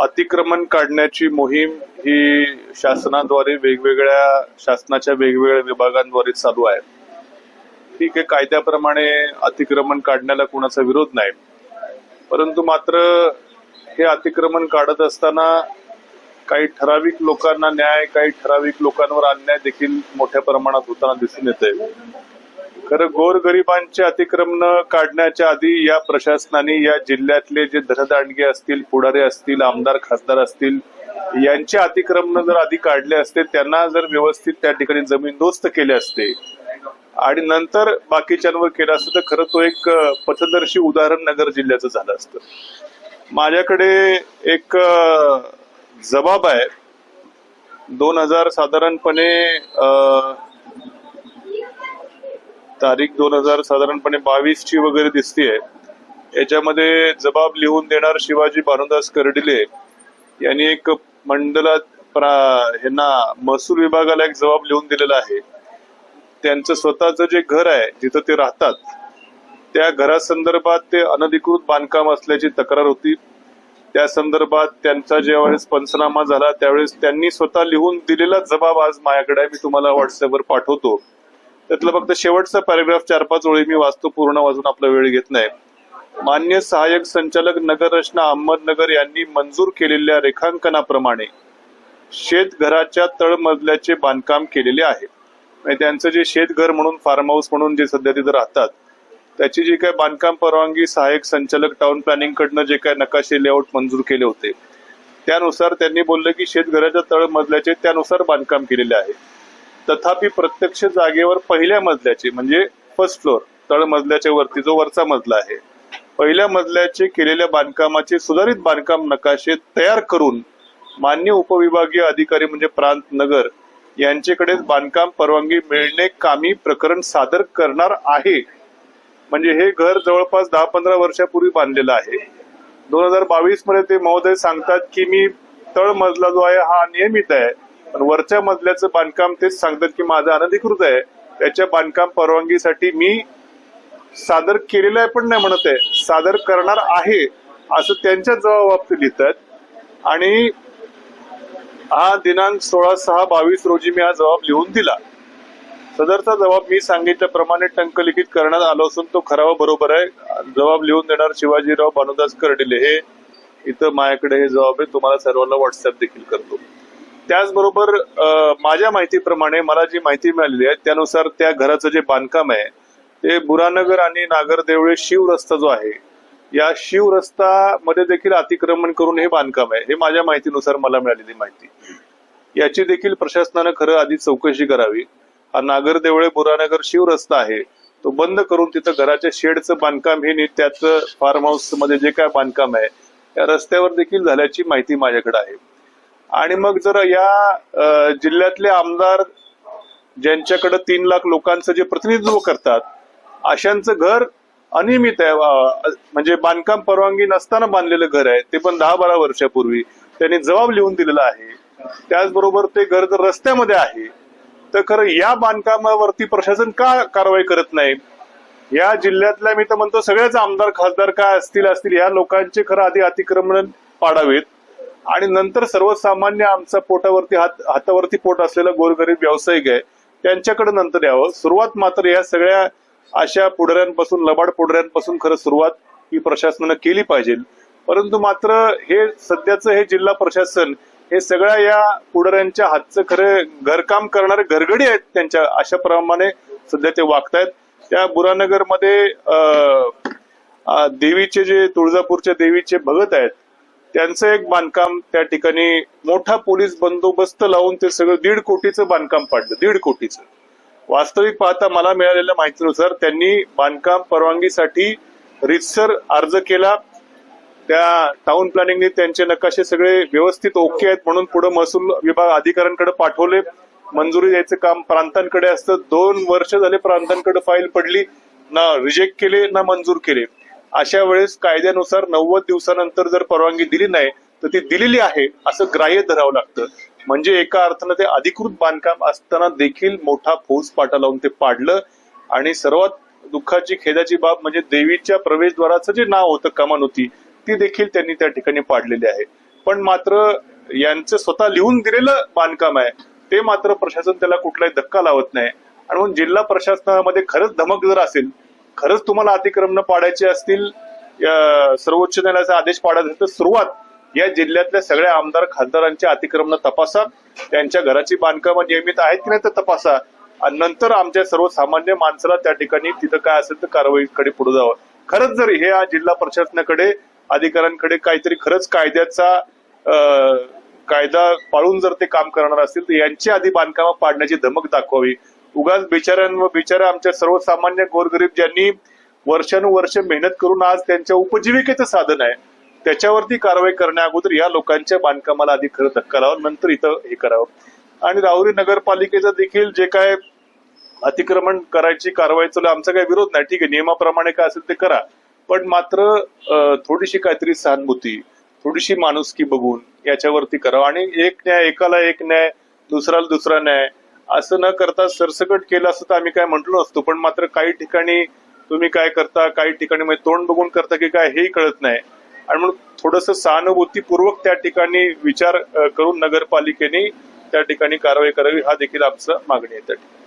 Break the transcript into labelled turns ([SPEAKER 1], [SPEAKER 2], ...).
[SPEAKER 1] अतिक्रमण काढण्याची मोहीम ही शासनाद्वारे वेगवेगळ्या शासनाच्या वेगवेगळ्या विभागांद्वारे चालू आहे. ठीक आहे कायद्याप्रमाणे अतिक्रमण काढण्याला कुणाचा विरोध नाही. परंतु मात्र हे अतिक्रमण काढत असताना काही ठराविक लोकांना न्याय काही ठराविक लोकांवर अन्याय देखील मोठ्या प्रमाणात होताना दिसून येते खरं गोरगरिबांचे अतिक्रमण काढण्याच्या आधी या प्रशासनाने या जिल्ह्यातले जे धनदांडगे असतील पुढारे असतील आमदार खासदार असतील यांचे अतिक्रमण जर आधी काढले असते त्यांना जर व्यवस्थित त्या ठिकाणी जमीन दोस्त केले असते आणि नंतर बाकीच्यांवर केलं असतं तर खरं तो एक पथदर्शी उदाहरण नगर जिल्ह्याचं झालं असतं. माझ्याकडे एक जबाब आहे. दोन हजार साधारणपणे तारीख दोन हजार साधारणपणे बावीस ची वगैरे दिसतीये. याच्यामध्ये जबाब लिहून देणार शिवाजी भानुदास कर्डिले यांनी एक मंडलात प्रा- ह्यांना महसूल विभागाला एक जबाब लिहून दिलेला आहे. त्यांचं स्वतःचं जे घर आहे जिथं ते राहतात त्या घरासंदर्भात ते अनधिकृत बांधकाम असल्याची तक्रार होती. त्या संदर्भात त्यांचा ज्यावेळेस पंचनामा झाला त्यावेळेस त्यांनी स्वतः लिहून दिलेला जबाब आज माझ्याकडे मी तुम्हाला व्हॉट्सअपवर पाठवतो. त्यातलं फक्त शेवटचा पॅराग्राफ चार पाच ओळी मी वाचतो पूर्ण वाचून आपला वेळ घेत नाही. मान्य सहाय्यक संचालक नगर रचना अहमदनगर यांनी मंजूर केलेल्या रेखांकनाप्रमाणे शेतघराच्या तळमजल्याचे बांधकाम केलेले आहे. त्यांचं जे शेतघर म्हणून फार्म हाऊस म्हणून जे सध्या तिथं राहतात त्याची जी काय बांधकाम परवानगी सहाय्यक संचालक टाउन प्लॅनिंग कडनं जे काय नकाशे लेआउट मंजूर केले होते त्यानुसार त्यांनी बोललं की शेतघराच्या तळमजल्याचे त्यानुसार बांधकाम केलेले आहे. तथापि प्रत्यक्ष जागेवर पहिल्या मजल्याचे म्हणजे फर्स्ट फ्लोअर तळमजल्याच्या वरती जो वरचा मजला आहे. पहिल्या मजल्याचे केलेल्या बांधकामाचे सुधारित बांधकाम नकाशे तयार करून मान्य उपविभागीय अधिकारी म्हणजे प्रांत नगर यांच्याकडे बांधकाम परवानगी मिळणे कामी प्रकरण सादर करणार आहे. म्हणजे हे घर जवळपास दहा पंधरा वर्षापूर्वी बांधलेलं आहे. दोन हजार बावीसमध्ये ते महोदय सांगतात की मी तळमजला जो आहे हा नियमित आहे. पण वरच्या मजल्याचं बांधकाम तेच सांगतात की माझं अनधिकृत आहे. त्याच्या बांधकाम परवानगीसाठी मी सादर केलेलं आहे पण नाही म्हणत आहे. सादर करणार आहे असं त्यांच्या जबाबाबतीत लिहितात. आणि हा दिनांक सोळा सहा बावीस रोजी मी हा जबाब लिहून दिला. सदरचा जबाब मी सांगितल्याप्रमाणे टंकलिखित करण्यात आलो असून तो खरावा बरोबर आहे. जबाब लिहून देणार शिवाजीराव भानुदास कर्डिले. हे इथं माझ्याकडे हे जबाब आहे. तुम्हाला सर्वांना व्हॉट्सअप देखील करतो. त्याचबरोबर माझ्या माहितीप्रमाणे मला जी माहिती मिळालेली आहे त्यानुसार त्या घराचं जे बांधकाम आहे ते बुरानगर आणि नागरदेवळे शिव रस्ता जो आहे या शिव रस्ता मध्ये देखील अतिक्रमण करून हे बांधकाम आहे हे माझ्या माहितीनुसार मला मिळालेली माहिती. याची देखील प्रशासनानं खरं आधी चौकशी करावी. हा नागरदेवळे बुरानगर शिव रस्ता आहे तो बंद करून तिथं घराच्या शेडचं बांधकाम हे नी त्याचं फार्म हाऊसमध्ये जे काय बांधकाम आहे या रस्त्यावर देखील झाल्याची माहिती माझ्याकडे आहे. आणि मग जर या जिल्ह्यातले आमदार ज्यांच्याकडे तीन लाख लोकांचं जे प्रतिनिधित्व करतात अशांचं घर अनियमित आहे. म्हणजे बांधकाम परवानगी नसताना बांधलेलं घर आहे. ते पण दहा बारा वर्षापूर्वी त्यांनी जबाब लिहून दिलेला आहे. त्याचबरोबर ते घर जर रस्त्यामध्ये आहे तर खरं या बांधकामावरती प्रशासन का कारवाई करत नाही? या जिल्ह्यातल्या मी तर म्हणतो सगळ्याच आमदार खासदार काय असतील असतील या लोकांचे खरं आधी अतिक्रमण पाडावेत. आणि नंतर सर्वसामान्य आमचा पोटावरती हात हातावरती पोट असलेला गोरगरीब व्यावसायिक आहे त्यांच्याकडे नंतर यावं. सुरुवात मात्र या सगळ्या अशा पुढाऱ्यांपासून लबाड पुढाऱ्यांपासून खरं सुरुवात ही प्रशासनानं केली पाहिजे. परंतु मात्र हे सध्याचं हे जिल्हा प्रशासन हे सगळ्या या पुढाऱ्यांच्या हातचं खरं घरकाम करणारे घरगडी आहेत त्यांच्या अशा प्रमाणे सध्या ते वागतायत. त्या बुरानगरमध्ये देवीचे जे तुळजापूरच्या देवीचे भगत आहेत त्यांचं एक बांधकाम त्या ठिकाणी मोठा पोलीस बंदोबस्त लावून ते सगळं दीड कोटीचं बांधकाम पाडलं दीड कोटीचं. वास्तविक पाहता मला मिळालेल्या माहितीनुसार त्यांनी बांधकाम परवानगीसाठी रितसर अर्ज केला. त्या टाउन प्लॅनिंगने त्यांचे नकाशे सगळे व्यवस्थित ओके आहेत म्हणून पुढे महसूल विभाग अधिकाऱ्यांकडे पाठवले. मंजुरी द्यायचं काम प्रांतांकडे असतं. दोन वर्ष झाले प्रांतांकडे फाईल पडली. ना रिजेक्ट केले ना मंजूर केले. अशा वेळेस कायद्यानुसार नव्वद दिवसानंतर जर परवानगी दिली नाही तर ती दिलेली आहे असं ग्राह्य धरावं लागतं. म्हणजे एका अर्थानं ते अधिकृत बांधकाम असताना देखील मोठा फौज पाटा लावून ते पाडलं. आणि सर्वात दुःखाची खेदाची बाब म्हणजे देवीच्या प्रवेशद्वाराचं जे नाव होतं कमान होती ती देखील त्यांनी त्या ठिकाणी पाडलेली आहे. पण मात्र यांचं स्वतः लिहून दिलेलं बांधकाम आहे ते मात्र प्रशासन त्याला कुठलाही धक्का लावत नाही. आणि म्हणून जिल्हा प्रशासनामध्ये खरंच धमक जर असेल खरंच तुम्हाला अतिक्रमण पाडायचे असतील सर्वोच्च न्यायालयाचा आदेश पाडायचा असेल तर सुरुवात या जिल्ह्यातल्या सगळ्या आमदार खासदारांच्या अतिक्रमण तपासा. त्यांच्या घराची बांधकामं नियमित आहेत की नाही तर तपासा. आणि नंतर आमच्या सर्वसामान्य माणसाला त्या ठिकाणी तिथं काय असेल तर कारवाईकडे पुढे जावं. खरंच जर हे जिल्हा प्रशासनाकडे अधिकाऱ्यांकडे काहीतरी खरंच कायद्याचा अं, कायदा पाळून जर ते काम करणार असतील तर यांची आधी बांधकामं पाडण्याची धमक दाखवावी. उगाच बिचाऱ्यांवर बिचारा आमच्या सर्वसामान्य गोरगरीब ज्यांनी वर्षानुवर्ष मेहनत करून आज त्यांच्या उपजीविकेचं साधन आहे त्याच्यावरती कारवाई करण्या अगोदर या लोकांच्या बांधकामाला आधी खरं धक्का लावा नंतर इथं हे करावं. आणि राहुरी नगरपालिकेचं देखील जे काय अतिक्रमण करायची कारवाई चालू आमचा काही विरोध नाही. ठीक आहे नियमाप्रमाणे काय असेल ते करा. पण मात्र थोडीशी काहीतरी सहानुभूती थोडीशी माणुसकी बघून याच्यावरती करावं. आणि एक न्याय एकाला एक न्याय दुसऱ्याला दुसरा न्याय असं न करता सरसकट केलं असं तर आम्ही काय म्हटलो नसतो पण मात्र काही ठिकाणी तुम्ही काय करता काही ठिकाणी म्हणजे तोंड बघून करता की काय हेही कळत नाही. आणि म्हणून थोडस सहानुभूतीपूर्वक त्या ठिकाणी विचार करून नगरपालिकेने त्या ठिकाणी कारवाई करावी हा देखील आमचा मागणी आहे त्या ठिकाणी.